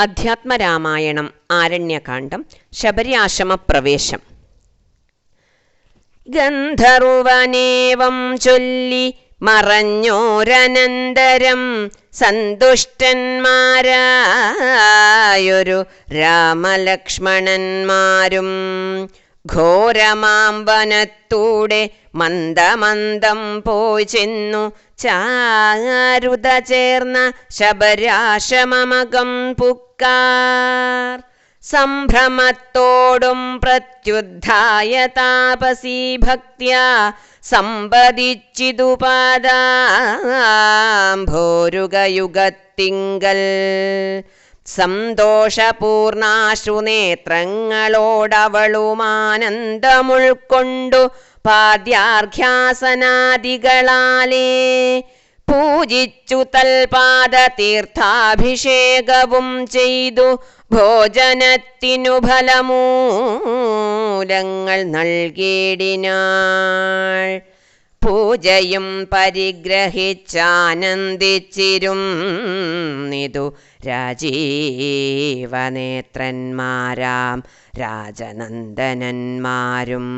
അധ്യാത്മരാമായണം ആരണ്യകാന്ഡം ശബരിയാശ്രമപ്രവേശം. ഗന്ധർവനേവം ചൊല്ലി മറഞ്ഞോരനന്തരം സന്തുഷ്ടന്മാരായൊരു രാമലക്ഷ്മണന്മാരും ഘോരമാമ്പനത്തൂടെ മന്ദമന്ദം പോയി ചെന്നു. ചാരുത ചേർന്ന ശബരാശമമകം പുക്കാർ. സംഭ്രമത്തോടും പ്രത്യുദ്ധായ താപസീ ഭക്യ സമ്പദിച്ചിതു പാദാംഭോരുകയുഗത്തിങ്കൽ സന്തോഷപൂർണാശ്രുനേത്രങ്ങളോടവളുമാനന്ദമുൾക്കൊണ്ടു പാദ്യാർഘ്യാസനാദികളാലേ പൂജിച്ചു തൽപാദ തീർത്ഥാഭിഷേകവും ചെയ്തു ഭോജനത്തിനു ഫലമൂലങ്ങൾ നൽകിയിടിനാൾ പൂജയും പരിഗ്രഹിച്ചാനന്ദിച്ചിരുന്നിതു രാജീവനേത്രന്മാരാം രാജനന്ദനന്മാരും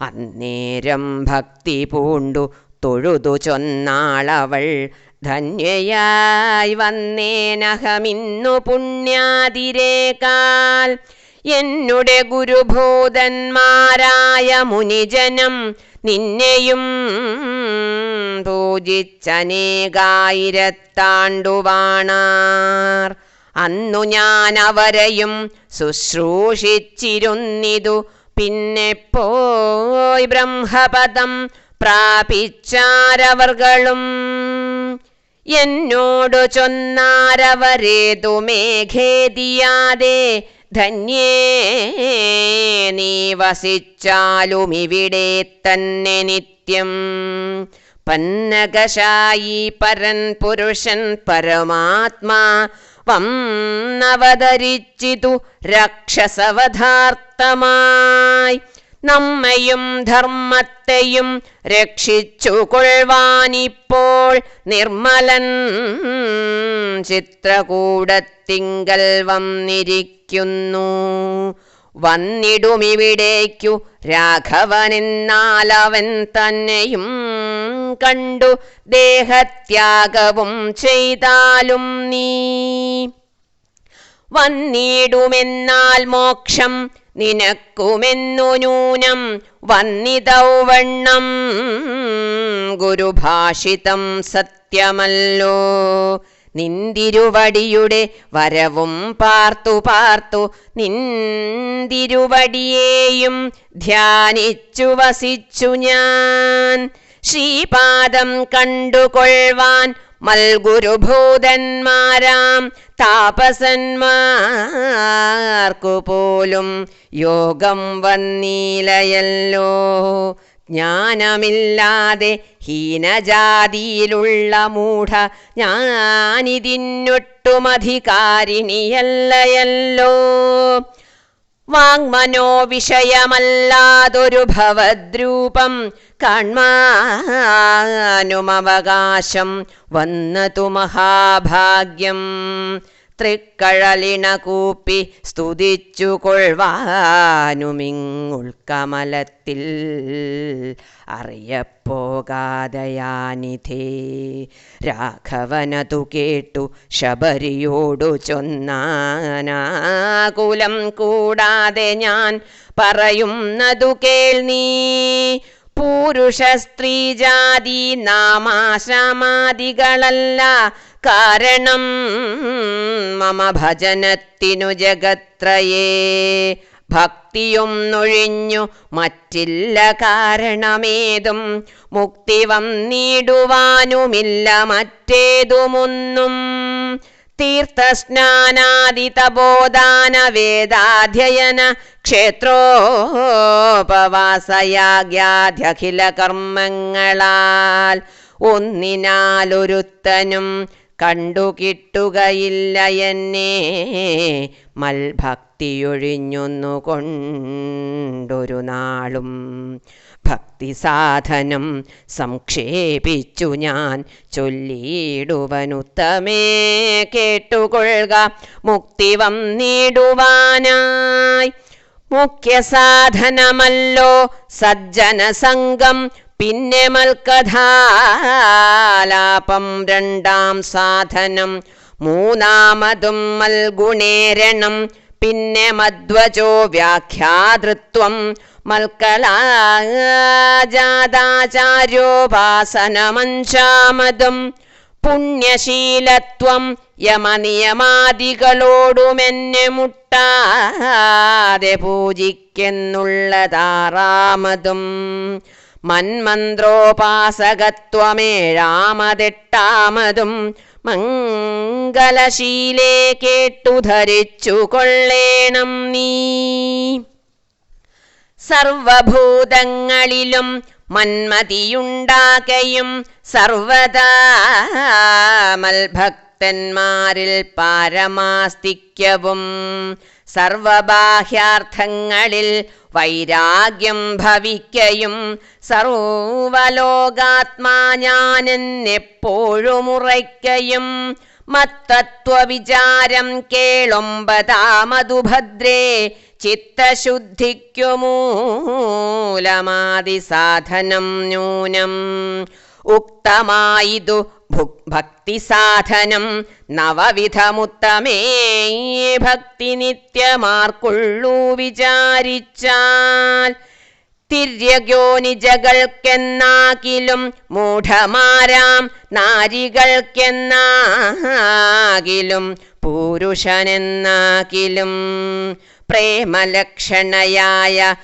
അന്നേരം ഭക്തി പൂണ്ടു തൊഴുതു ചൊന്നാളവൾ. ധന്യയായി വന്നേനഹമിന്നു പുണ്യാതിരേക്കാൽ എന്നുടെ ഗുരുഭൂതന്മാരായ മുനിജനം നിന്നെയും പൂജിച്ചനേകായിരത്താണ്ടുവാണാർ. അന്നു ഞാൻ അവരെയും ശുശ്രൂഷിച്ചിരുന്നിതു. പിന്നെ പോയി ബ്രഹ്മപദം പ്രാപിച്ചാരവർകളും. എന്നോടു ചൊന്നാരവരേതു മേഘേദിയാതെ ധന്യേ നീ വസിച്ചാലും ഇവിടെ തന്നെ നിത്യം. പന്നകശായി പരൻ പുരുഷൻ പരമാത്മാ വന്നവതരിച്ചിതു രക്ഷസവധാർത്ഥമായി. നമ്മയും ധർമ്മത്തെയും രക്ഷിച്ചു കൊള്ളുവാനിപ്പോൾ നിർമ്മലൻ ചിത്രകൂടത്തിങ്കൽ വന്നിരിക്കുന്നു. വന്നിടുമിവിടേക്കു രാഘവനെന്നാലവൻ തന്നെയും കണ്ടു ദേഹത്യാഗവും ചെയ്താലും നീ. വന്നിടുമെന്നാൽ മോക്ഷം നിനക്കുമെന്നു ന്യൂനം വന്നിതൗവണ്ണം ഗുരുഭാഷിതം സത്യമല്ലോ. നിന്തിരുവടിയുടെ വരവും പാർത്തു പാർത്തു നിന്തിരുവടിയേയും ധ്യാനിച്ചു വസിച്ചു ഞാൻ. ശ്രീപാദം കണ്ടുകൊള്ളുവാൻ മൽഗുരുഭൂതന്മാരാം താപസന്മാർക്കു പോലും യോഗം വന്നീലയല്ലോ. ജ്ഞാനമില്ലാതെ ഹീനജാതിയിലുള്ള മൂഢ ഞാനിതിന്നൊട്ടുമധികാരിണിയല്ലയല്ലോ. വാങ്മനോ വിഷയമല്ലാതൊരു ഭവദ്രൂപം കാൺമാനുമവകാശം വന്നതു മഹാഭാഗ്യം. തൃക്കഴലിണകൂപ്പി സ്തുതിച്ചുകൊള്ളുമിങ്ങുൾക്കമലത്തിൽ അറിയപ്പോകാതയാനിധേ. രാഘവനതു കേട്ടു ശബരിയോടു ചൊന്നാനാകുലം. കൂടാതെ ഞാൻ പറയുന്നതു കേൾ നീ. പുരുഷ സ്ത്രീ ജാതി നാമാശ്രമാദികളല്ല. കാരണം മമ ഭജനത്തിനു ജഗത്രയേ. ഭക്തിയും നൊഴിഞ്ഞു മറ്റില്ല കാരണമേതും. മുക്തി വന്നിടുവാനുമില്ല മറ്റേതുമൊന്നും. തീർത്ഥസ്നാനാദി തപോദാന വേദാധ്യയന ക്ഷേത്രോപവാസയാഗ്യാധ്യഖില കർമ്മങ്ങളാൽ ഒന്നിനാലൊരുത്തനും കണ്ടു കിട്ടുകയില്ല എന്നെ മൽഭക്തിയൊഴിഞ്ഞൊന്നു കൊണ്ടൊരു നാളും ഭക്തി സാധനം സംക്ഷേപിച്ചു ഞാൻ ചൊല്ലിയിടുവനുത്തമേ. കേട്ടുകൊള്ളുക മുക്തി വന്നിടുവാനായി മുഖ്യ സാധനമല്ലോ സജ്ജന സംഘം പിന്നെ മൽക്കഥാലാപം രണ്ടാം സാധനം മൂന്നാമതും മൽഗുണേരണം പിന്നെ മധ്വജോ വ്യാഖ്യാതൃത്വം മൽക്കലാജാതാചാര്യോപാസനമഞ്ചാമതും പുണ്യശീലത്വം യമനിയമാദികളോടുമെന്നെ മുട്ടാതെ പൂജിക്കെന്നുള്ളതാറാമതും മന്മന്ത്രോപാസകത്വമേഴാമതെട്ടാമതും മംഗലശീലേ കേട്ടു ധരിച്ചു കൊള്ളേണം നീ. സർവഭൂതങ്ങളിലും മന്മതിയുണ്ടാകയും സർവദാ മൽഭക്തന്മാരിൽ പാരമാസ്തിക്യവും സർവബാഹ്യാർത്ഥങ്ങളിൽ വൈരാഗ്യം ഭവിക്കയും സർവലോകാത്മാ ഞാനെന്നെപ്പോഴും ഉറയ്ക്കയും മത്തത്വവിചാരം കേളൊമ്പതാമതുഭദ്രേ ചിത്തശുദ്ധിക്കുമൂലമാതിസാധനം സാധനം ന്യൂനം ഉക്തമായിതു ഭക്തി സാധനം നവവിധമുത്തമേ. ഭക്തി നിത്യമാർക്കുള്ളൂ വിചാരിച്ചാൽ. തിര്യഗോനിജകൾക്കെന്നാകിലും മൂഢമാരാം നാരികൾക്കെന്നാകിലും പുരുഷനെന്നാകിലും പ്രേമലക്ഷണയായ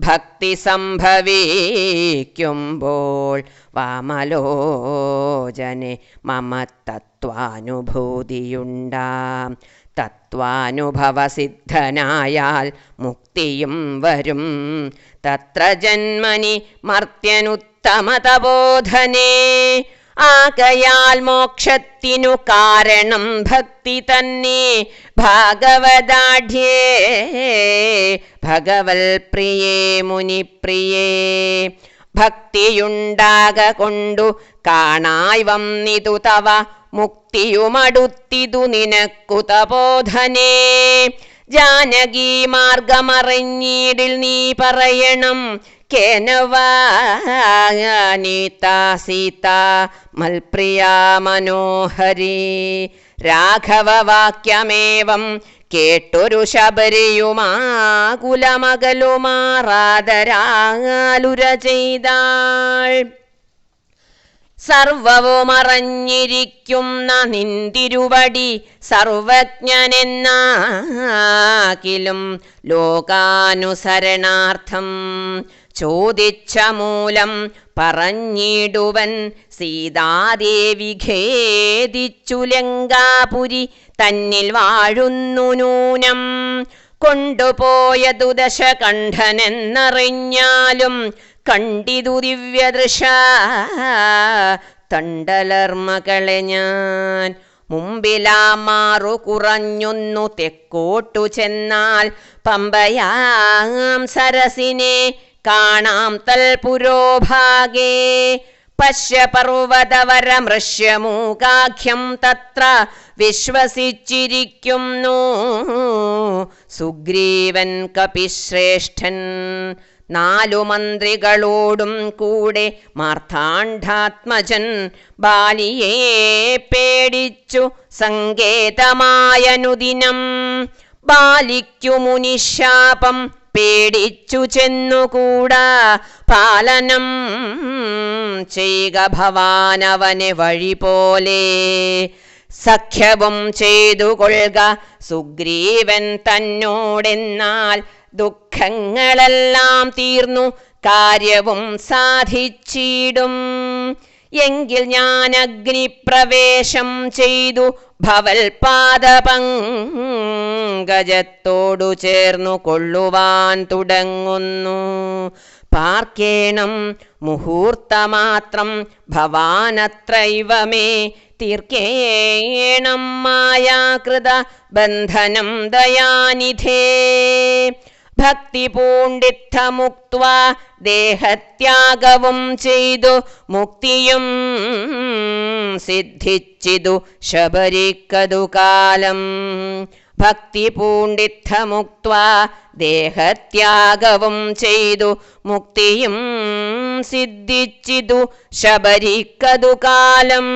ഭക്തി സംഭവിക്കുമ്പോൾ വാമലോചനെ മമ തത്വാനുഭൂതിയുണ്ടാം. തത്വാനുഭവസിദ്ധനായാൽ മുക്തിയും വരും. തത്ര ജന്മനി മർത്യനുത്തമതബോധനേ. ആകയാൽ മോക്ഷത്തിനു കാരണം ഭക്തി തന്നെ. ഭാഗവതാഢ്യേ ഭഗവൽ പ്രിയേ മുനിപ്രിയേ ഭക്തിയുണ്ടാക കൊണ്ടു കാണായി വന്നിതു തവ മുക്തിയുമടുത്തിതു നിനക്കു തപോധനേ. ജാനകി മാർഗമറിഞ്ഞീടിൽ നീ പറയണം കേനവാനീത സീതാ മൽപ്രിയാ മനോഹരി. രാഘവവാക്യമേവം കേട്ടൊരു ശബരിയുമാകുലമകലുമാറാതരാലുര ചെയ്താൾ സർവവും അറിഞ്ഞിരിക്കുന്ന നിന്തിരുവടി സർവജ്ഞനെന്നാകിലും ലോകാനുസരണാർത്ഥം. ചോദിച്ച മൂലം പറഞ്ഞിടുവൻ. സീതാദേവി ഖേദിച്ചു ലങ്കാപുരി തന്നിൽ വാഴുന്നു നൂനം. കൊണ്ടുപോയതു ദശകണ്ഠനെന്നറിഞ്ഞാലും കണ്ടിതു ദിവ്യദൃശ തണ്ടലർമകളെ ഞാൻ. മുമ്പിലാ മാറു കുറഞ്ഞൊന്നു തെക്കോട്ടു ചെന്നാൽ പമ്പയാം സരസിനെ കാണാം തൽപുരോഭാഗേ. പശ്യപർവതവരമൃശ്യമൂകാഖ്യം തത്ര വിശ്വസിച്ചിരിക്കുന്നു. സുഗ്രീവൻ കപിശ്രേഷ്ഠൻ നാലു മന്ത്രികളോടും കൂടെ മാർത്താണ്ഡാത്മജൻ ബാലിയെ പേടിച്ചു സങ്കേതമായനുദിനം. ബാലിക്കു മുനിശാപം പേടിച്ചു ചെന്നുകൂടാ. പാലനം ചെയ്യുക ഭവാനവനെ വഴി പോലെ സഖ്യവും ചെയ്തു കൊള്ളുക സുഗ്രീവൻ തന്നോടെന്നാൽ ദുഃഖങ്ങളെല്ലാം തീർന്നു. കാര്യവും സാധിച്ചിടും. എങ്കിൽ ഞാൻ അഗ്നിപ്രവേശം ചെയ്തു ഭവൽപാദപങ്കജത്തോടു ചേർന്നു കൊള്ളുവാൻ തുടങ്ങുന്നു. പാർക്കേണം മുഹൂർത്തമാത്രം ഭവാനത്രൈവ മേ തീർക്കേണം മായാകൃത ബന്ധനം ദയാനിധേ. ഭക്തി പൂണ്ടിത്തമുക്ത ദേഹത്യാഗവും ചെയ്തു മുക്തിയും സിദ്ധിച്ചിതു ശബരിക്കതു കാലം ഭക്തി പൂണ്ടിത്തമുക്ത ദേഹത്യാഗവും ചെയ്തു മുക്തിയും സിദ്ധിച്ചിതു ശബരിക്കതു കാലം